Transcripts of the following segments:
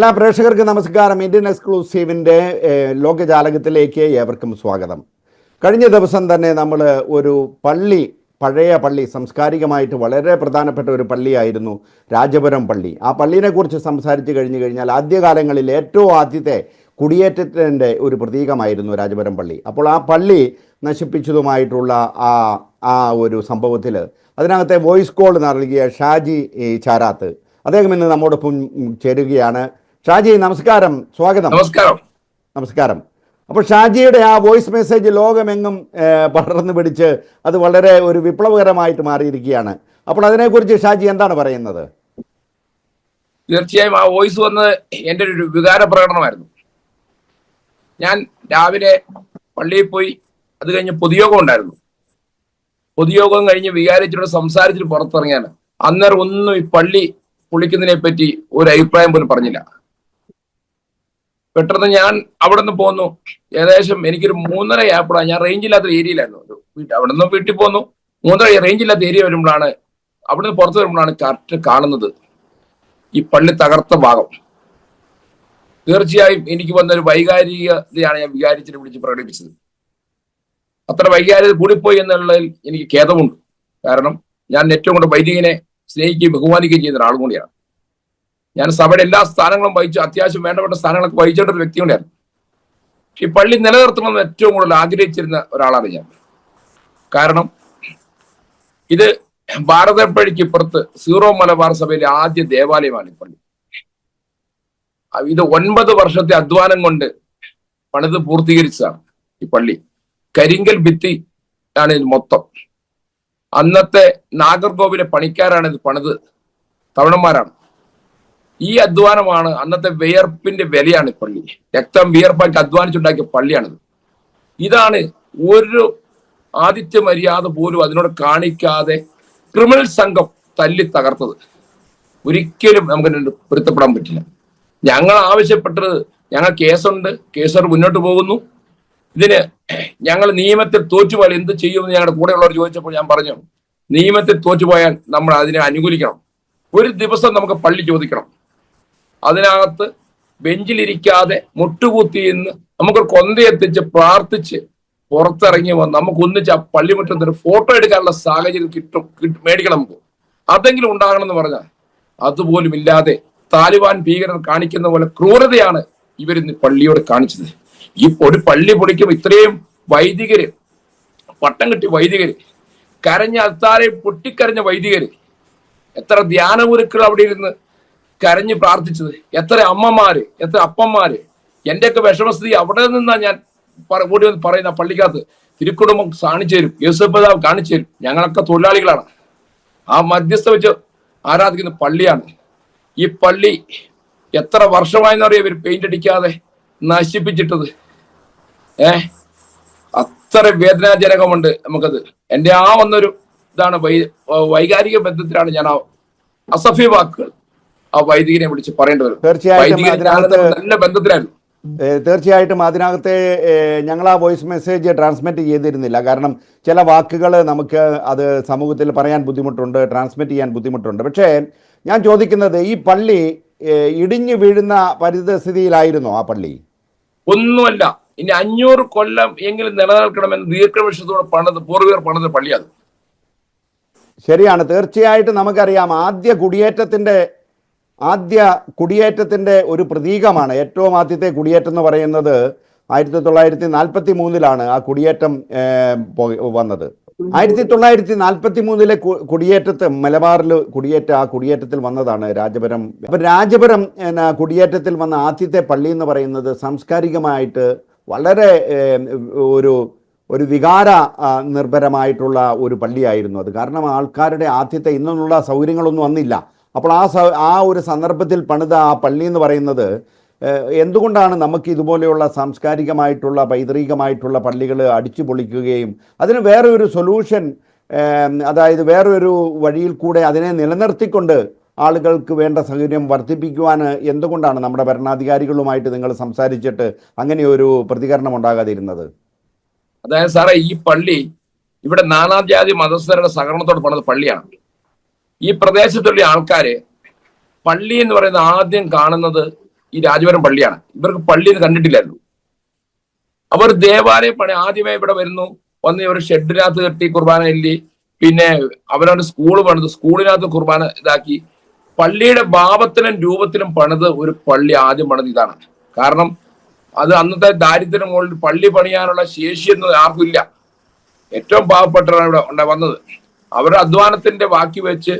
എല്ലാ പ്രേക്ഷകർക്കും നമസ്കാരം. ഇന്ത്യൻ എക്സ്ക്ലൂസീവിന്റെ ലോകജാലകത്തിലേക്ക് ഏവർക്കും സ്വാഗതം. കഴിഞ്ഞ ദിവസം തന്നെ നമ്മൾ ഒരു പള്ളി പഴയ പള്ളി സംസ്കാരികമായിട്ട് വളരെ പ്രധാനപ്പെട്ട ഒരു പള്ളിയായിരുന്നു രാജപുരം പള്ളി. ആ പള്ളിയെക്കുറിച്ച് സംസാരിച്ച് കഴിഞ്ഞു കഴിഞ്ഞാൽ ആദ്യകാലങ്ങളിൽ ഏറ്റവും ആദ്യത്തെ കുടിയേറ്റത്തിന്റെ ഒരു പ്രതീകമായിരുന്നു രാജപുരം പള്ളി. അപ്പോൾ ആ പള്ളി നശിപ്പിച്ചതുമായിട്ടുള്ള ആ ആ ഒരു സംഭവത്തിൽ അതിനകത്തെ വോയിസ് കോൾ നൽകിയ ഷാജി ചാരാത്ത്. അദ്ദേഹം ഇന്ന് നമ്മോടൊപ്പം ചേരുകയാണ്. ഷാജി നമസ്കാരം. സ്വാഗതം. നമസ്കാരം. നമസ്കാരം. അപ്പോൾ ഷാജിയുടെ ആ വോയിസ് മെസ്സേജ് ലോകമെങ്ങും പടർന്നു പിടിച്ച് അത് വളരെ ഒരു വിപ്ലവകരമായിട്ട് മാറിയിരിക്കുകയാണ്. അപ്പോൾ അതിനെക്കുറിച്ച് ഷാജി എന്താണ് പറയുന്നത്? തീർച്ചയായും ആ വോയിസ് വന്നത് എന്റെ ഒരു വികാര പ്രകടനമായിരുന്നു. ഞാൻ രാവിലെ പള്ളിയിൽ പോയി അത് കഴിഞ്ഞ് പൊതുയോഗം ഉണ്ടായിരുന്നു. പൊതുയോഗം കഴിഞ്ഞ് വികാരിച്ചോട് സംസാരിച്ചിട്ട് പുറത്തിറങ്ങിയാണ്. അന്നേരം ഒന്നും ഈ പള്ളി പൊളിക്കുന്നതിനെ പറ്റി ഒരു അഭിപ്രായം പോലും പറഞ്ഞില്ല. പെട്ടെന്ന് ഞാൻ അവിടെ നിന്ന് പോന്നു. ഏകദേശം എനിക്കൊരു മൂന്നര ആയപ്പോഴാണ് ഞാൻ റേഞ്ച് ഇല്ലാത്ത ഏരിയയിലായിരുന്നു ഒരു വീട്ടിൽ അവിടെ നിന്ന് വീട്ടിൽ പോന്നു. മൂന്നര റേഞ്ച് ഇല്ലാത്ത ഏരിയ വരുമ്പോഴാണ് അവിടെ നിന്ന് പുറത്ത് വരുമ്പോഴാണ് കറക്റ്റ് കാണുന്നത്. ഈ പള്ളി തകർത്ത ഭാഗം. തീർച്ചയായും എനിക്ക് വന്ന ഒരു വൈകാരികതയാണ് ഞാൻ വികാരിച്ചിട്ട് വിളിച്ച് പ്രകടിപ്പിച്ചത്. അത്ര വൈകാരികത കൂടിപ്പോയി എന്നുള്ളതിൽ എനിക്ക് ഖേദമുണ്ട്. കാരണം ഞാൻ ഏറ്റവും കൂടുതൽ വൈദികനെ സ്നേഹിക്കുകയും ബഹുമാനിക്കുകയും ചെയ്യുന്ന ഒരാളും കൂടിയാണ്. ഞാൻ സഭയുടെ എല്ലാ സ്ഥാനങ്ങളും വഹിച്ചു അത്യാവശ്യം വേണ്ടപ്പെട്ട സ്ഥാനങ്ങളൊക്കെ വഹിച്ചേണ്ട ഒരു വ്യക്തി ഉണ്ടായിരുന്നു ഈ പള്ളി നിലനിർത്തണമെന്ന് ഏറ്റവും കൂടുതൽ ആഗ്രഹിച്ചിരുന്ന ഒരാളാണ് ഞാൻ. കാരണം ഇത് ഭാരതപ്പഴിക്ക് പുറത്ത് സീറോ മലബാർ സഭയിലെ ആദ്യ ദേവാലയമാണ് ഈ പള്ളി. ഇത് ഒൻപത് വർഷത്തെ അധ്വാനം കൊണ്ട് പണിത് പൂർത്തീകരിച്ചതാണ് ഈ പള്ളി. കരിങ്കൽ ഭിത്തി ആണ് ഇത് മൊത്തം. അന്നത്തെ നാഗർകോവിലെ പണിക്കാരാണ് ഇത് പണിത് തവണന്മാരാണ്. ഈ അധ്വാനമാണ് അന്നത്തെ വിയർപ്പിന്റെ വിലയാണ് പള്ളി. രക്തം വിയർപ്പാക്കി അധ്വാനിച്ചുണ്ടാക്കിയ പള്ളിയാണിത്. ഇതാണ് ഒരു ആദിത്യ മര്യാദ പോലും അതിനോട് കാണിക്കാതെ ക്രിമിനൽ സംഘം തല്ലി തകർത്തത്. ഒരിക്കലും നമുക്ക് പൊരുത്തപ്പെടാൻ പറ്റില്ല. ഞങ്ങൾ ആവശ്യപ്പെട്ടത് ഞങ്ങൾ കേസുണ്ട്. കേസർ മുന്നോട്ട് പോകുന്നു. ഇതിന് ഞങ്ങൾ നിയമത്തിൽ തോറ്റുപോയാൽ എന്ത് ചെയ്യുമെന്ന് ഞങ്ങളുടെ കൂടെയുള്ളവർ ചോദിച്ചപ്പോൾ ഞാൻ പറഞ്ഞു നിയമത്തിൽ തോറ്റുപോയാൽ നമ്മൾ അതിനെ അനുകൂലിക്കണം. ഒരു ദിവസം നമുക്ക് പള്ളി ചോദിക്കണം. അതിനകത്ത് ബെഞ്ചിലിരിക്കാതെ മുട്ടുകുത്തി നിന്ന് നമുക്ക് കൊന്തയെത്തിച്ച് പ്രാർത്ഥിച്ച് പുറത്തിറങ്ങി വന്ന് നമുക്ക് ഒന്നിച്ച് ആ പള്ളിമുറ്റത്ത് ഒരു ഫോട്ടോ എടുക്കാനുള്ള സാഹചര്യം കിട്ടും മേടിക്കണം നമുക്ക്. അതെങ്കിലും ഉണ്ടാകണം എന്ന് പറഞ്ഞാൽ അതുപോലും ഇല്ലാതെ താലിബാൻ ഭീകരർ കാണിക്കുന്ന പോലെ ക്രൂരതയാണ് ഇവരിന്ന് പള്ളിയോട് കാണിച്ചത്. ഈ ഒരു പള്ളി പൊളിക്കും ഇത്രയും വൈദികര് പട്ടം കിട്ടി വൈദികര് കരഞ്ഞ അത്താരെ പൊട്ടിക്കരഞ്ഞ വൈദികര് എത്ര ധ്യാനഗുരുക്കൾ അവിടെ ഇരുന്ന് കരഞ്ഞ് പ്രാർത്ഥിച്ചത്. എത്ര അമ്മമാര് എത്ര അപ്പന്മാര്. എന്റെയൊക്കെ വിഷമസ്ഥിതി അവിടെ നിന്നാ ഞാൻ ഓടി വന്ന് പറയുന്ന പള്ളിക്കകത്ത്. തിരുക്കുടുംബം കാണിച്ചു തരും. യൂസഫ് പിതാവ് കാണിച്ചു തരും. ഞങ്ങളൊക്കെ തൊഴിലാളികളാണ്. ആ മധ്യസ്ഥ വെച്ച് ആരാധിക്കുന്ന പള്ളിയാണ്. ഈ പള്ളി എത്ര വർഷമായെന്ന് അറിയാം ഇവർ പെയിന്റ് അടിക്കാതെ നശിപ്പിച്ചിട്ടത്. ഏ? അത്ര വേദനാജനകമുണ്ട് നമുക്കത്. എന്റെ ആ വന്നൊരു ഇതാണ് വൈ വൈകാരിക ബന്ധത്തിലാണ് ഞാൻ ആ അസഫ്യ വാക്കുകൾ ആ വൈദികനെ വിളിച്ച് പറയേണ്ടി വരും. തീർച്ചയായിട്ടും നല്ല ബന്ധത്തിലായിരുന്നു. തീർച്ചയായിട്ടും അതിനകത്തെ ഞങ്ങൾ ആ വോയിസ് മെസ്സേജ് ട്രാൻസ്മിറ്റ് ചെയ്തിരുന്നില്ല. കാരണം ചില വാക്കുകൾ നമുക്ക് അത് സമൂഹത്തിൽ പറയാൻ ബുദ്ധിമുട്ടുണ്ട് ട്രാൻസ്മിറ്റ് ചെയ്യാൻ ബുദ്ധിമുട്ടുണ്ട്. പക്ഷേ ഞാൻ ചോദിക്കുന്നത് ഈ പള്ളി ഇടിഞ്ഞു വീഴുന്ന പരിതസ്ഥിതിയിലായിരുന്നോ ആ പള്ളി? ഒന്നുമല്ല. ഇനി അഞ്ഞൂറ് കൊല്ലം എങ്കിലും നിലനിൽക്കണമെന്ന് ദീർഘവശത്തോടെ പണിത് പൂർവികർ പണിത പള്ളിയാണ് ശരിയാണ്. തീർച്ചയായിട്ടും നമുക്കറിയാം ആദ്യ കുടിയേറ്റത്തിന്റെ ആദ്യ കുടിയേറ്റത്തിന്റെ ഒരു പ്രതീകമാണ്. ഏറ്റവും ആദ്യത്തെ കുടിയേറ്റം എന്ന് പറയുന്നത് ആയിരത്തി തൊള്ളായിരത്തി നാൽപ്പത്തി മൂന്നിലാണ് ആ കുടിയേറ്റം വന്നത് ആയിരത്തി തൊള്ളായിരത്തി നാൽപ്പത്തി മൂന്നിലെ കുടിയേറ്റത്തെ മലബാറിൽ കുടിയേറ്റ ആ കുടിയേറ്റത്തിൽ വന്നതാണ് രാജപുരം. അപ്പം രാജപുരം കുടിയേറ്റത്തിൽ വന്ന ആദ്യത്തെ പള്ളി എന്ന് പറയുന്നത് സാംസ്കാരികമായിട്ട് വളരെ ഒരു ഒരു വികാര നിർഭരമായിട്ടുള്ള ഒരു പള്ളിയായിരുന്നു. അത് കാരണം ആൾക്കാരുടെ ആദ്യത്തെ ഇന്നുള്ള സൗകര്യങ്ങളൊന്നും വന്നില്ല അപ്പോൾ ആ ആ ഒരു സന്ദർഭത്തിൽ പണിത ആ പള്ളി എന്ന് പറയുന്നത് എന്തുകൊണ്ടാണ് നമുക്ക് ഇതുപോലെയുള്ള സാംസ്കാരികമായിട്ടുള്ള പൈതൃകമായിട്ടുള്ള പള്ളികൾ അടിച്ചു പൊളിക്കുകയും അതിന് വേറെ ഒരു സൊല്യൂഷൻ അതായത് വേറൊരു വഴിയിൽ കൂടെ അതിനെ നിലനിർത്തിക്കൊണ്ട് ആളുകൾക്ക് വേണ്ട സൗകര്യം വർദ്ധിപ്പിക്കുവാൻ എന്തുകൊണ്ടാണ് നമ്മുടെ ഭരണാധികാരികളുമായിട്ട് നിങ്ങൾ സംസാരിച്ചിട്ട് അങ്ങനെ ഒരു പ്രതികരണം ഉണ്ടാകാതിരുന്നത്? അതായത് സാറേ ഈ പള്ളി ഇവിടെ നാനാജാതി മതസ്ഥരുടെ സഹകരണത്തോട് പണിത പള്ളിയാണ്. ഈ പ്രദേശത്തുള്ള ആൾക്കാര് പള്ളി എന്ന് പറയുന്ന ആദ്യം കാണുന്നത് ഈ രാജപുരം പള്ളിയാണ്. ഇവർക്ക് പള്ളി എന്ന് കണ്ടിട്ടില്ലായിരുന്നു. അവർ ദേവാലയ പണി ആദ്യമേ ഇവിടെ വരുന്നു. വന്ന് ഇവർ ഷെഡിനകത്ത് കെട്ടി കുർബാന ഇല്ലി പിന്നെ അവരവരുടെ സ്കൂൾ പണിത് സ്കൂളിനകത്ത് കുർബാന ഇതാക്കി. പള്ളിയുടെ ഭാവത്തിലും രൂപത്തിലും പണിത് ഒരു പള്ളി ആദ്യം പണിത് ഇതാണ്. കാരണം അത് അന്നത്തെ ദാരിദ്ര്യം മുകളിൽ പള്ളി പണിയാനുള്ള ശേഷിയൊന്നും ആർക്കും ഇല്ല. ഏറ്റവും പാവപ്പെട്ടവരാണ് ഇവിടെ വന്നത്. അവരുടെ അധ്വാനത്തിന്റെ ബാക്കി വെച്ച്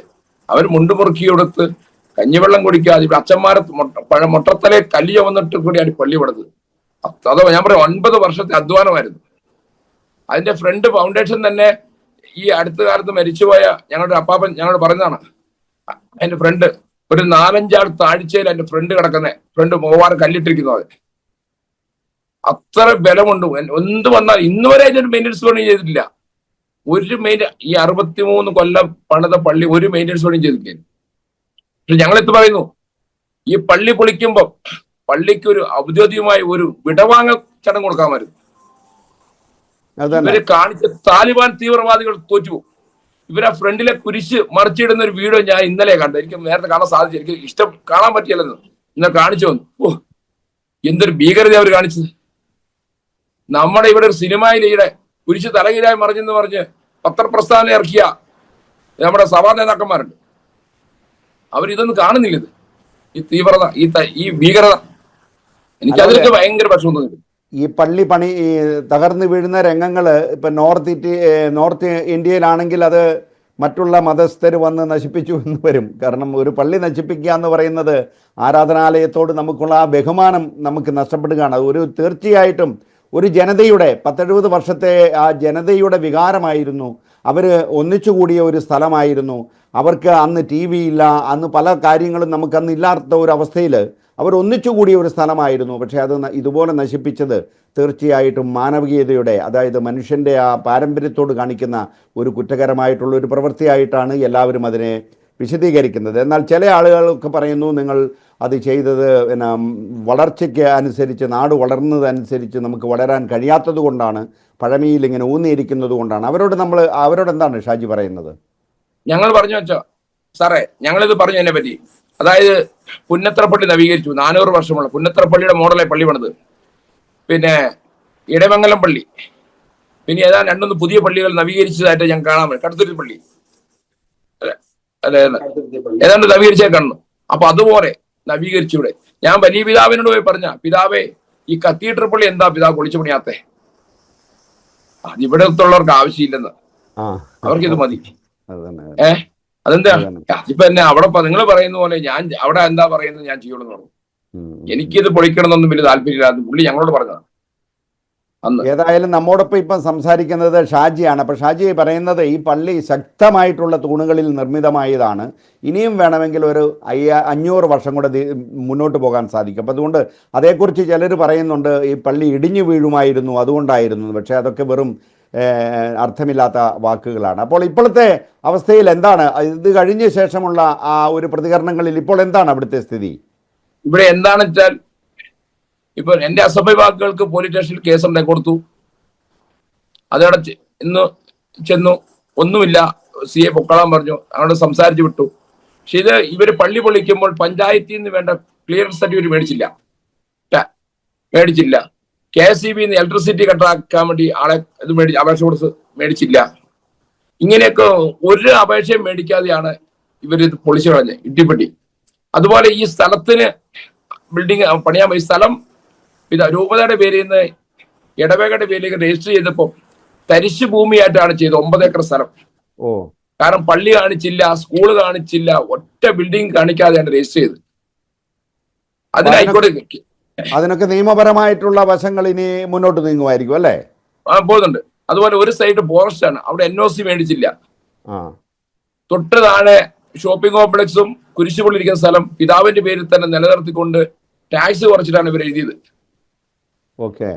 അവർ മുണ്ടുമുറുക്കിയെടുത്ത് കഞ്ഞിവെള്ളം കുടിക്കാതെ ഇവിടെ അച്ഛന്മാരെ പഴ മുട്ടത്തലെ കല്ലി ചുമന്നിട്ട് കൂടിയാണ് പള്ളി പണിത് അത് ഞാൻ പറയാം ഒൻപത് വർഷത്തെ അധ്വാനമായിരുന്നു. അതിന്റെ ഫ്രണ്ട് ഫൗണ്ടേഷൻ തന്നെ ഈ അടുത്ത കാലത്ത് മരിച്ചുപോയ ഞങ്ങളുടെ അപ്പാപ്പൻ ഞങ്ങളോട് പറഞ്ഞതാണ് അതിന്റെ ഫ്രണ്ട് ഒരു നാലഞ്ചാൾ താഴ്ചയിൽ അതിന്റെ ഫ്രണ്ട് കിടക്കുന്ന ഫ്രണ്ട് മൂവാറ് കല്ലിട്ടിരിക്കുന്നു അത് അത്ര ബലമുണ്ട് എന്ത് വന്നാൽ ഇന്നുവരെ അതിനൊരു പണി ചെയ്തിട്ടില്ല. ഒരു മെയിൻ ഈ അറുപത്തിമൂന്ന് കൊല്ലം പണിത പള്ളി ഒരു മെയിന്റെനൻസ് പണിയും ചെയ്തിട്ടില്ല. പക്ഷെ ഞങ്ങൾ എത്തു പറയുന്നു? ഈ പള്ളി പൊളിക്കുമ്പോൾ പള്ളിക്ക് ഒരു ഔദ്യോഗികമായി ഒരു വിടവാങ്ങൽ ചടങ്ങ് കൊടുക്കാമായിരുന്നു ഇവർ കാണിച്ച താലിബാൻ തീവ്രവാദികൾ തോറ്റുപോകും ഇവരെ ഫ്രണ്ടിലെ കുരിശ് മറിച്ചിടുന്ന ഒരു വീഡിയോ ഞാൻ ഇന്നലെ കണ്ടു. എനിക്ക് നേരത്തെ കാണാൻ സാധിച്ചു എനിക്ക് ഇഷ്ടം കാണാൻ പറ്റിയല്ലെന്ന് ഇന്നലെ കാണിച്ചു വന്നു ഓ എന്തൊരു ഭീകരത അവർ കാണിച്ചത്. നമ്മുടെ ഇവിടെ ഒരു സിനിമയിൽ ഈടെ കുരിശ് തലകീഴായി മറിഞ്ഞെന്ന് പറഞ്ഞ് പത്രപ്രസ്ഥാനം ഇറക്കിയ നമ്മുടെ സഭാ നേതാക്കന്മാരുണ്ട്. അവരിതൊന്നും കാണുന്നില്ല ഇത്. ഈ തീവ്രത ഈ ഈ ഭീകരത. എനിക്ക് അതിലൊക്കെ ഭയങ്കര വിഷമം തോന്നിയിട്ടുണ്ട്. ഈ പള്ളി പണി ഈ തകർന്നു വീഴുന്ന രംഗങ്ങൾ ഇപ്പം നോർത്ത് ഇറ്റി നോർത്ത് ഇന്ത്യയിലാണെങ്കിൽ അത് മറ്റുള്ള മതസ്ഥർ വന്ന് നശിപ്പിച്ചു എന്ന് വരും. കാരണം ഒരു പള്ളി നശിപ്പിക്കുക എന്ന് പറയുന്നത് ആരാധനാലയത്തോട് നമുക്കുള്ള ആ ബഹുമാനം നമുക്ക് നഷ്ടപ്പെടുകയാണ്. ഒരു തീർച്ചയായിട്ടും ഒരു ജനതയുടെ പത്തെഴുപത് വർഷത്തെ ആ ജനതയുടെ വികാരമായിരുന്നു. അവർ ഒന്നിച്ചുകൂടിയ ഒരു സ്ഥലമായിരുന്നു. അവർക്ക് അന്ന് ടി വി ഇല്ല. അന്ന് പല കാര്യങ്ങളും നമുക്കന്ന് ഇല്ലാത്ത ഒരു അവസ്ഥയിൽ അവർ ഒന്നിച്ചുകൂടിയ ഒരു സ്ഥലമായിരുന്നു. പക്ഷേ അത് ഇതുപോലെ നശിപ്പിച്ചത് തീർച്ചയായിട്ടും മാനവികതയുടെ അതായത് മനുഷ്യന്റെ ആ പാരമ്പര്യത്തോട് കാണിക്കുന്ന ഒരു കുറ്റകരമായിട്ടുള്ള ഒരു പ്രവൃത്തിയായിട്ടാണ് എല്ലാവരും അതിനെ വിശദീകരിക്കുന്നത്. എന്നാൽ ചില ആളുകളൊക്കെ പറയുന്നു നിങ്ങൾ അത് ചെയ്തത് പിന്നെ വളർച്ചയ്ക്ക് അനുസരിച്ച് നാട് വളർന്നതനുസരിച്ച് നമുക്ക് വളരാൻ കഴിയാത്തത് കൊണ്ടാണ് പഴമയിൽ ഇങ്ങനെ ഊന്നിയിരിക്കുന്നത് കൊണ്ടാണ്. അവരോട് നമ്മൾ അവരോട് എന്താണ് ഷാജി പറയുന്നത്? ഞങ്ങൾ പറഞ്ഞു വെച്ചോ സാറേ ഞങ്ങളിത് പറഞ്ഞു എന്നെ പറ്റി. അതായത് പുന്നത്രപ്പള്ളി നവീകരിച്ചു നാനൂറ് വർഷമുള്ള പുന്നത്രപ്പള്ളിയുടെ മോഡലായി പള്ളി പണിത്. പിന്നെ ഇടമംഗലം പള്ളി. പിന്നെ ഏതാ രണ്ടൊന്ന് പുതിയ പള്ളികൾ നവീകരിച്ചതായിട്ട് ഞാൻ കാണാൻ പറ്റും. കടുത്തുരുത്തി പള്ളി. അല്ലെ? ഏതാണ്ട് നവീകരിച്ചേ കാണുന്നു അപ്പൊ അതുപോലെ നവീകരിച്ചൂടെ. ഞാൻ വലിയ പിതാവിനോട് പോയി പറഞ്ഞ പിതാവേ ഈ കത്തീഡ്രൽ പള്ളി എന്താ പിതാവ് പൊളിച്ചു പണിയാത്തേ? അതിവിടത്തുള്ളവർക്ക് ആവശ്യമില്ലെന്ന്. അവർക്ക് ഇത് മതി. ഏ അതെന്താ. അതിപ്പോ എന്നെ അവിടെ നിങ്ങൾ പറയുന്ന പോലെ ഞാൻ അവിടെ എന്താ പറയുന്നത് ഞാൻ ചെയ്യുള്ളൂ എനിക്കിത് പൊളിക്കണമെന്നൊന്നും വലിയ താല്പര്യമില്ലാന്ന് പുള്ളി ഞങ്ങളോട് പറഞ്ഞതാണ്. ഏതായാലും നമ്മോടൊപ്പം ഇപ്പം സംസാരിക്കുന്നത് ഷാജിയാണ്. അപ്പോൾ ഷാജി പറയുന്നത് ഈ പള്ളി ശക്തമായിട്ടുള്ള തൂണുകളിൽ നിർമ്മിതമായതാണ്. ഇനിയും വേണമെങ്കിൽ ഒരു അയ്യ അഞ്ഞൂറ് വർഷം കൂടെ മുന്നോട്ട് പോകാൻ സാധിക്കും. അപ്പോൾ അതുകൊണ്ട് അതേക്കുറിച്ച് ചിലർ പറയുന്നുണ്ട് ഈ പള്ളി ഇടിഞ്ഞു വീഴുമായിരുന്നു അതുകൊണ്ടായിരുന്നു. പക്ഷേ അതൊക്കെ വെറും അർത്ഥമില്ലാത്ത വാക്കുകളാണ്. അപ്പോൾ ഇപ്പോഴത്തെ അവസ്ഥയിൽ എന്താണ്? ഇത് കഴിഞ്ഞ ശേഷമുള്ള ആ ഒരു പ്രതികരണങ്ങളിൽ ഇപ്പോൾ എന്താണ് അവിടുത്തെ സ്ഥിതി? ഇവിടെ എന്താണെന്ന് വെച്ചാൽ ഇപ്പൊ എന്റെ അസഭ്യ വാക്കുകൾക്ക് പോലീസ് സ്റ്റേഷനിൽ കേസുണ്ടായി കൊടുത്തു. അതവിടെ ഇന്ന് ചെന്നു. ഒന്നുമില്ല. സി എ പൊക്കളാൻ പറഞ്ഞു. അവിടെ സംസാരിച്ചു വിട്ടു. പക്ഷെ ഇത് ഇവർ പള്ളി പൊളിക്കുമ്പോൾ പഞ്ചായത്തിൽ നിന്ന് വേണ്ട ക്ലിയർ സർട്ടിഫിക്കറ്റ് മേടിച്ചില്ല. മേടിച്ചില്ല. K S E B electricity കട്ടാക്കാൻ വേണ്ടി ആളെ ഇത് മേടി അപേക്ഷ കൊടുത്ത് മേടിച്ചില്ല. ഇങ്ങനെയൊക്കെ ഒരു അപേക്ഷയും മേടിക്കാതെയാണ് ഇത് പൊളിച്ചു കളഞ്ഞത് ഇട്ടിപ്പെട്ടി അതുപോലെ ഈ സ്ഥലത്തിന് ബിൽഡിങ് പണിയാൻ പോയി സ്ഥലം ഇത് രൂപതയുടെ പേരിൽ നിന്ന് ഇടവേകയുടെ പേരിലേക്ക് രജിസ്റ്റർ ചെയ്തപ്പോൾ തരിശു ഭൂമിയായിട്ടാണ് ചെയ്തത് ഒമ്പത് ഏക്കർ സ്ഥലം. ഓ. കാരണം പള്ളി കാണിച്ചില്ല സ്കൂൾ കാണിച്ചില്ല ഒറ്റ ബിൽഡിംഗ് കാണിക്കാതെയാണ് രജിസ്റ്റർ ചെയ്തത്. അതിനായിക്കോട്ടെ അതിനൊക്കെ നിയമപരമായിട്ടുള്ള വശങ്ങൾ ഇനി മുന്നോട്ട് നീങ്ങുമായിരിക്കും അല്ലേ? പോകുന്നുണ്ട്. അതുപോലെ ഒരു സൈഡ് ഫോറസ്റ്റ് ആണ്. അവിടെ എൻ ഒ സി മേടിച്ചില്ല. തൊട്ട് താഴെ ഷോപ്പിംഗ് കോംപ്ലക്സും കുരിശുപള്ളിരിക്കുന്ന സ്ഥലം പിതാവിന്റെ പേരിൽ തന്നെ നിലനിർത്തിക്കൊണ്ട് ടാക്സ് കുറച്ചിട്ടാണ് ഇവർ എഴുതിയത്. ഓക്കെ.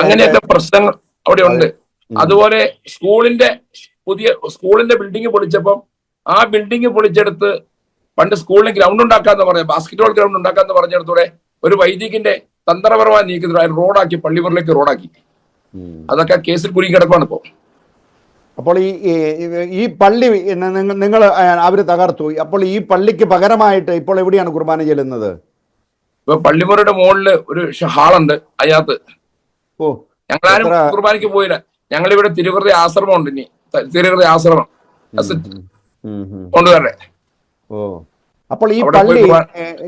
അങ്ങനെയൊക്കെ പ്രശ്നങ്ങൾ അവിടെ ഉണ്ട്. അതുപോലെ സ്കൂളിന്റെ പുതിയ സ്കൂളിന്റെ ബിൽഡിംഗ് പൊളിച്ചപ്പം ആ ബിൽഡിംഗ് പൊളിച്ചെടുത്ത് പണ്ട് സ്കൂളിന് ഗ്രൗണ്ട് ഉണ്ടാക്കാന്ന് പറഞ്ഞ ബാസ്കറ്റ്ബോൾ ഗ്രൗണ്ട് ഉണ്ടാക്കാന്ന് പറഞ്ഞിടത്തോടെ ഒരു വൈദികന്റെ തന്ത്രപരമായ നീക്കുന്ന റോഡാക്കി പള്ളിപുറിലേക്ക് റോഡാക്കി. അതൊക്കെ കേസിൽ കുരുങ്ങി കിടക്കുകയാണ് ഇപ്പോ. അപ്പോൾ ഈ ഈ- പള്ളി നിങ്ങൾ നിങ്ങൾ അവർ തകർത്തു. അപ്പോൾ ഈ പള്ളിക്ക് പകരമായിട്ട് ഇപ്പോൾ എവിടെയാണ് കുർബാന ചെല്ലുന്നത്? ഇപ്പൊ പള്ളിമുറയുടെ മുകളിൽ ഒരു ഹാളുണ്ട്. അതിനകത്ത്. ഓ. ഞങ്ങളാരും കുർബാനയ്ക്ക് പോയില്ല. ഞങ്ങളിവിടെ തിരുവൃതി ആശ്രമം. ഉണ്ട് ഇനി തിരുവൃതി ആശ്രമം കൊണ്ടുവരട്ടെ. ഓ. അപ്പോൾ ഈ പള്ളി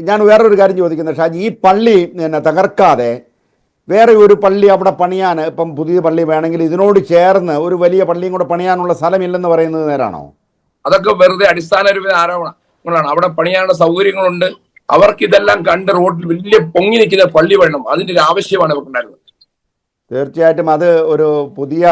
ഞാൻ വേറൊരു കാര്യം ചോദിക്കുന്നത് ഷാജി ഈ പള്ളി പിന്നെ തകർക്കാതെ വേറെ ഒരു പള്ളി അവിടെ പണിയാൻ ഇപ്പം പുതിയ പള്ളി വേണമെങ്കിൽ ഇതിനോട് ചേർന്ന് ഒരു വലിയ പള്ളിയും കൂടെ പണിയാനുള്ള സ്ഥലമില്ലെന്ന് പറയുന്നത് നേരാണോ? അതൊക്കെ വെറുതെ അടിസ്ഥാനപരമായ ആരോപണങ്ങളാണ് അവിടെ പണിയാനുള്ള സൗകര്യങ്ങളുണ്ട്. അവർക്ക് ഇതെല്ലാം കണ്ട് റോഡിൽ വലിയ പൊങ്ങി നിൽക്കുന്ന പള്ളി വേണം. അതിന്റെ ഒരു ആവശ്യമാണ് അവർക്കുണ്ടായിരുന്നത്. തീർച്ചയായിട്ടും അത് ഒരു പുതിയ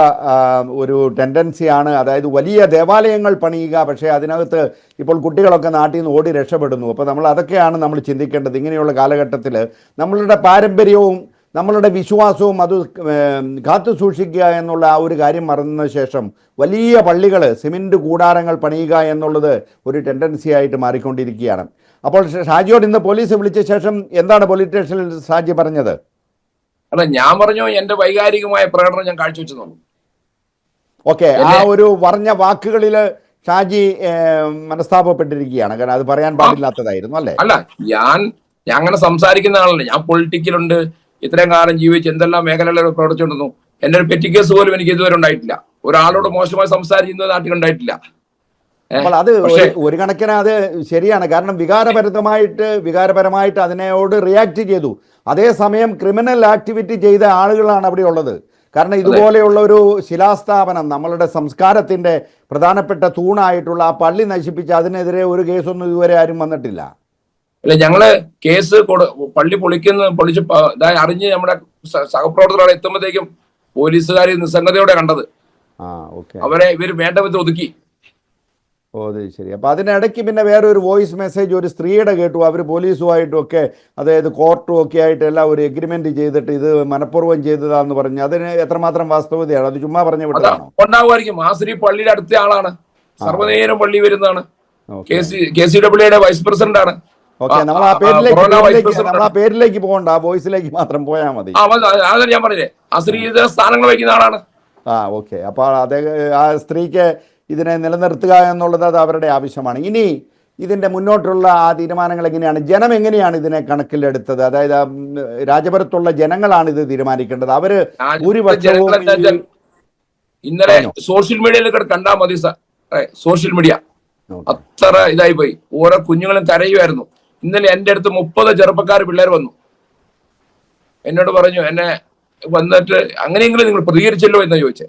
ഒരു ടെൻഡൻസിയാണ് അതായത് വലിയ ദേവാലയങ്ങൾ പണിയുക പക്ഷേ അതിനകത്ത് ഇപ്പോൾ കുട്ടികളൊക്കെ നാട്ടിൽ നിന്ന് ഓടി രക്ഷപ്പെടുന്നു. അപ്പോൾ നമ്മൾ അതൊക്കെയാണ് നമ്മൾ ചിന്തിക്കേണ്ടത്. ഇങ്ങനെയുള്ള കാലഘട്ടത്തിൽ നമ്മളുടെ പാരമ്പര്യവും നമ്മളുടെ വിശ്വാസവും അത് കാത്തു സൂക്ഷിക്കുക എന്നുള്ള ആ ഒരു കാര്യം മറന്ന ശേഷം വലിയ പള്ളികൾ സിമെന്റ് കൂടാരങ്ങൾ പണിയുക എന്നുള്ളത് ഒരു ടെൻഡൻസി ആയിട്ട് മാറിക്കൊണ്ടിരിക്കുകയാണ്. അപ്പോൾ ഷാജിയോട് ഇന്ന് പോലീസ് വിളിച്ച ശേഷം എന്താണ് പോലീസ് സ്റ്റേഷനിൽ ഷാജി പറഞ്ഞത്? അല്ല ഞാൻ പറഞ്ഞു എന്റെ വൈകാരികമായ പ്രകടനം ഞാൻ കാഴ്ചവെച്ചെന്നു ഓക്കെ ആ ഒരു പറഞ്ഞ വാക്കുകളിൽ ഷാജി മനസ്താപപ്പെട്ടിരിക്കുകയാണ്. കാരണം അത് പറയാൻ പാടില്ലാത്തതായിരുന്നു അല്ലേ? അല്ല ഞാൻ ഞാൻ അങ്ങനെ സംസാരിക്കുന്ന ആളല്ലേ. ഞാൻ പൊളിറ്റിക്കലുണ്ട്. ഇത്രയും കാലം ജീവിച്ച് എന്തെല്ലാം മേഖലകളിൽ പ്രവർത്തിച്ചിട്ടുണ്ടെന്നു എന്റെ ഒരു പെറ്റി കേസ് പോലും എനിക്ക് ഇതുവരെ ഉണ്ടായിട്ടില്ല. ഒരാളോട് മോശമായി സംസാരിക്കുന്നത് നാട്ടിൽ ഉണ്ടായിട്ടില്ല. അപ്പോൾ അത് ഒരു- കണക്കിന് അത് ശരിയാണ്. കാരണം വികാരപരമായിട്ട് വികാരപരമായിട്ട് അതിനോട് റിയാക്ട് ചെയ്തു. അതേസമയം ക്രിമിനൽ ആക്ടിവിറ്റി ചെയ്ത ആളുകളാണ് അവിടെ ഉള്ളത്. കാരണം ഇതുപോലെയുള്ള ഒരു ശിലാസ്ഥാപനം നമ്മളുടെ സംസ്കാരത്തിന്റെ പ്രധാനപ്പെട്ട തൂണായിട്ടുള്ള ആ പള്ളി നശിപ്പിച്ച് അതിനെതിരെ ഒരു കേസൊന്നും ഇതുവരെ ആരും വന്നിട്ടില്ല. അല്ല ഞങ്ങൾ കേസ് പള്ളി പൊളിക്കുന്ന പൊളിച്ച് അറിഞ്ഞ് നമ്മുടെ സഹപ്രവർത്തകർ സഹപ്രവർത്തകർ എത്തുമ്പോഴത്തേക്കും പോലീസുകാർ നിസ്സംഗതയോടെ കണ്ടത്. ആ ഓക്കെ. അവരെ ഇവർ വേണ്ട വിധം ഒതുക്കി. ഓ അത് ശരി. അപ്പോൾ അതിനിടയ്ക്ക് പിന്നെ വേറെ ഒരു വോയിസ് മെസ്സേജ് ഒരു സ്ത്രീയുടെ കേട്ടു. അവർ പോലീസുമായിട്ടും ഒക്കെ അതായത് കോർട്ടും ഒക്കെ ആയിട്ട് എല്ലാം ഒരു എഗ്രിമെന്റ് ചെയ്തിട്ട് ഇത് മനഃപൂർവം ചെയ്തതാന്ന് പറഞ്ഞു. അതിന് എത്രമാത്രം വാസ്തവതയാണ്? അത് ചുമ്മാ പറഞ്ഞു വിട്ടതാണോ? ആ ആശ്രീ പള്ളിയുടെ അടുത്ത ആളാണ്. സർവനേരം പള്ളി വരുന്നതാണ്. കെ സി ഡബ്ല്യുടെ വൈസ് പ്രസിഡന്റ് ആണ്. ഓക്കെ നമ്മൾ ആ ആ, പേരിലേക്ക് നമ്മൾ ആ പേരിലേക്ക് പോകണ്ട. ആ വോയിസിലേക്ക് മാത്രം പോയാൽ മതി. ആ ഞാൻ പറഞ്ഞില്ലേ. ആശ്രീത സ്ഥാനങ്ങൾ വഹിക്കുന്ന ആളാണ്. ആ ഓക്കെ. അപ്പോൾ അദ്ദേഹം ആ സ്ത്രീക്ക് ഇതിനെ നിലനിർത്തുക എന്നുള്ളത് അത് അവരുടെ ആവശ്യമാണ്. ഇനി ഇതിന്റെ മുന്നോട്ടുള്ള ആ തീരുമാനങ്ങൾ എങ്ങനെയാണ്? ജനം എങ്ങനെയാണ് ഇതിനെ കണക്കിലെടുത്തത്? അതായത് രാജപുരത്തുള്ള ജനങ്ങളാണ് ഇത് തീരുമാനിക്കേണ്ടത്. അവർ ഭൂരിപക്ഷവും ഇന്നലെ. സോഷ്യൽ മീഡിയയിൽ കണ്ടാൽ മതി സോഷ്യൽ മീഡിയ. അത്ര ഇതായി പോയി ഓരോ കുഞ്ഞുങ്ങളും കരയുമായിരുന്നു. ഇന്നലെ എന്റെ അടുത്ത് മുപ്പത് ചെറുപ്പക്കാർ പിള്ളേർ വന്നു. എന്നോട് പറഞ്ഞു എന്നെ വന്നിട്ട് അങ്ങനെയെങ്കിലും നിങ്ങൾ പ്രതികരിച്ചല്ലോ എന്ന് ചോദിച്ചേ.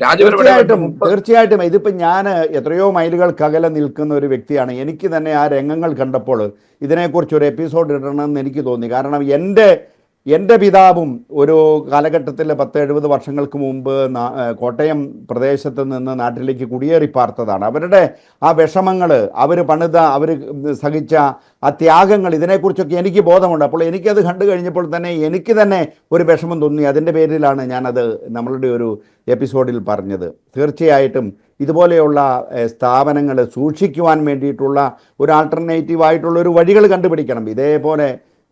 തീർച്ചയായിട്ടും തീർച്ചയായിട്ടും. ഇതിപ്പോൾ ഞാൻ എത്രയോ മൈലുകൾക്കകലെ നിൽക്കുന്ന ഒരു വ്യക്തിയാണ്. എനിക്ക് തന്നെ ആ രംഗങ്ങൾ കണ്ടപ്പോൾ ഇതിനെക്കുറിച്ച് ഒരു എപ്പിസോഡ് ഇടണമെന്ന് എനിക്ക് തോന്നി. കാരണം എന്റെ എന്റെ പിതാവും ഒരു കാലഘട്ടത്തിൽ പത്ത് എഴുപത് വർഷങ്ങൾക്ക് മുമ്പ് കോട്ടയം പ്രദേശത്ത് നിന്ന് നാട്ടിലേക്ക് കുടിയേറി പാർത്തതാണ്. അവരുടെ ആ വിഷമങ്ങൾ അവർ പണിത അവർ സഹിച്ച ആ ത്യാഗങ്ങൾ ഇതിനെക്കുറിച്ചൊക്കെ എനിക്ക് ബോധമുണ്ട്. അപ്പോൾ എനിക്കത് കണ്ടു കഴിഞ്ഞപ്പോൾ തന്നെ എനിക്ക് തന്നെ ഒരു വിഷമം തോന്നി. അതിന്റെ പേരിലാണ് ഞാനത് നമ്മളുടെ ഒരു എപ്പിസോഡിൽ പറഞ്ഞത്. തീർച്ചയായിട്ടും ഇതുപോലെയുള്ള സ്ഥാപനങ്ങൾ സൂക്ഷിക്കുവാൻ വേണ്ടിയിട്ടുള്ള ഒരു ആൾട്ടർനേറ്റീവ് ആയിട്ടുള്ള ഒരു വഴികൾ കണ്ടുപിടിക്കണം. ഇതേപോലെ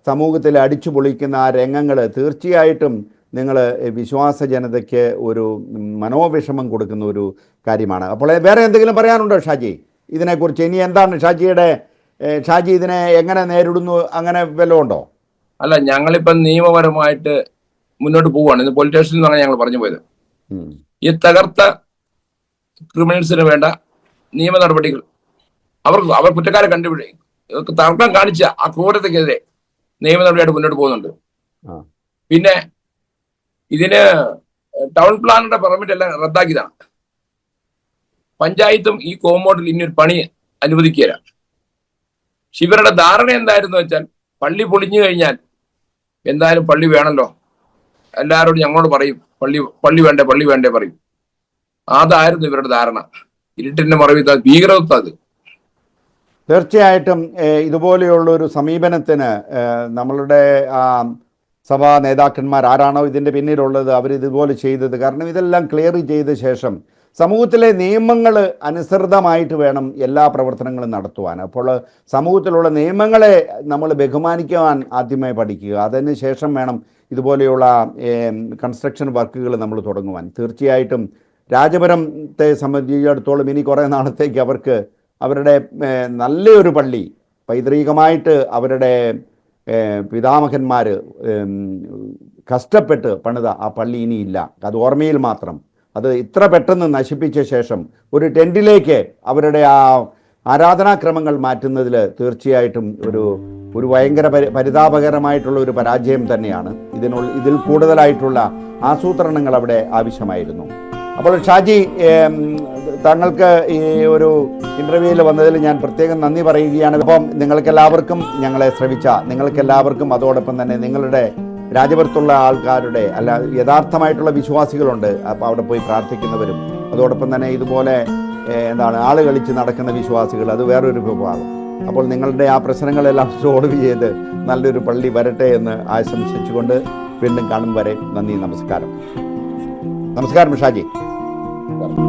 സമൂഹത്തിൽ അടിച്ചു പൊളിക്കുന്ന ആ രംഗങ്ങൾ തീർച്ചയായിട്ടും നിങ്ങൾ വിശ്വാസ ജനതയ്ക്ക് ഒരു മനോവിഷമം കൊടുക്കുന്ന ഒരു കാര്യമാണ്. അപ്പോൾ വേറെ എന്തെങ്കിലും പറയാനുണ്ടോ ഷാജി? ഇതിനെക്കുറിച്ച് ഇനി എന്താണ് ഷാജിയുടെ ഷാജി ഇതിനെ എങ്ങനെ നേരിടുന്നു? അങ്ങനെ വല്ലതും ഉണ്ടോ? അല്ല ഞങ്ങളിപ്പം നിയമപരമായിട്ട് മുന്നോട്ട് പോവുകയാണ്. ഇന്ന് പോലീസ് സ്റ്റേഷനിൽ നിന്നാണ് ഞങ്ങൾ പറഞ്ഞു പോയത്. ഈ തകർത്ത ക്രിമിനൽസിന് വേണ്ട നിയമ നടപടികൾ. അവർ അവർ കുറ്റക്കാരെ കണ്ടുപിടി തർക്കം കാണിച്ച ആ ക്രൂരതയ്ക്കെതിരെ നിയമ നടപടിയായിട്ട് മുന്നോട്ട് പോകുന്നുണ്ട്. പിന്നെ ഇതിന് ടൗൺ പ്ലാനിന്റെ പെർമിറ്റ് എല്ലാം റദ്ദാക്കിയതാണ്. പഞ്ചായത്തും ഈ കോമ്പൗണ്ടിൽ ഇനി ഒരു പണി അനുവദിക്കുകയില്ല. പക്ഷെ ഇവരുടെ ധാരണ എന്തായിരുന്നു വെച്ചാൽ പള്ളി പൊളിഞ്ഞു കഴിഞ്ഞാൽ എന്തായാലും പള്ളി വേണല്ലോ. എല്ലാവരോടും ഞങ്ങളോട് പറയും പള്ളി പള്ളി വേണ്ടേ പള്ളി വേണ്ടേ പറയും. അതായിരുന്നു ഇവരുടെ ധാരണ. ഇരുട്ടിന്റെ മറവിൽ ഭീകരത്വം അത്. തീർച്ചയായിട്ടും ഇതുപോലെയുള്ളൊരു സമീപനത്തിന് നമ്മളുടെ സഭാ നേതാക്കന്മാർ ആരാണോ ഇതിന്റെ പിന്നിലുള്ളത് അവർ ഇതുപോലെ ചെയ്തത്. കാരണം ഇതെല്ലാം ക്ലിയർ ചെയ്ത ശേഷം സമൂഹത്തിലെ നിയമങ്ങൾ അനുസൃതമായിട്ട് വേണം എല്ലാ പ്രവർത്തനങ്ങളും നടത്തുവാൻ. അപ്പോൾ സമൂഹത്തിലുള്ള നിയമങ്ങളെ നമ്മൾ ബഹുമാനിക്കുവാൻ ആദ്യമായി പഠിക്കുക. അതിന് ശേഷം വേണം ഇതുപോലെയുള്ള കൺസ്ട്രക്ഷൻ വർക്കുകൾ നമ്മൾ തുടങ്ങുവാൻ. തീർച്ചയായിട്ടും രാജപുരത്തെ സംബന്ധിച്ചിടത്തോളം ഇനി കുറേ നാളത്തേക്ക് അവർക്ക് അവരുടെ നല്ലൊരു പള്ളി പൈതൃകമായിട്ട് അവരുടെ പിതാമഹന്മാർ കഷ്ടപ്പെട്ട് പണിത ആ പള്ളി ഇനിയില്ല. അത് ഓർമ്മയിൽ മാത്രം. അത് ഇത്ര പെട്ടെന്ന് നശിപ്പിച്ച ശേഷം ഒരു ടെന്റിലേക്ക് അവരുടെ ആ ആരാധനാക്രമങ്ങൾ മാറ്റുന്നതിൽ തീർച്ചയായിട്ടും ഒരു ഒരു ഭയങ്കര പരി പരിതാപകരമായിട്ടുള്ള ഒരു പരാജയം തന്നെയാണ്. ഇതിനുള്ള ഇതിൽ കൂടുതലായിട്ടുള്ള ആസൂത്രണങ്ങൾ അവിടെ ആവശ്യമായിരുന്നു. അപ്പോൾ ഷാജി താങ്കൾക്ക് ഈ ഒരു ഇന്റർവ്യൂവിൽ വന്നതിൽ ഞാൻ പ്രത്യേകം നന്ദി പറയുകയാണ്. അപ്പം നിങ്ങൾക്കെല്ലാവർക്കും ഞങ്ങളെ ശ്രവിച്ച നിങ്ങൾക്കെല്ലാവർക്കും അതോടൊപ്പം തന്നെ നിങ്ങളുടെ രാജ്യപുരത്തുള്ള ആൾക്കാരുടെ അല്ല യഥാർത്ഥമായിട്ടുള്ള വിശ്വാസികളുണ്ട്. അപ്പോൾ അവിടെ പോയി പ്രാർത്ഥിക്കുന്നവരും അതോടൊപ്പം തന്നെ ഇതുപോലെ എന്താണ് ആൾ കളിച്ച് നടക്കുന്ന വിശ്വാസികൾ അത് വേറൊരു വിഭാഗം. അപ്പോൾ നിങ്ങളുടെ ആ പ്രശ്നങ്ങളെല്ലാം സോൾവ് ചെയ്ത് നല്ലൊരു പള്ളി വരട്ടെ എന്ന് ആശംസിച്ചുകൊണ്ട് വീണ്ടും കാണും വരെ നന്ദി നമസ്കാരം. നമസ്കാരം ഷാജി. കൂടുതൽ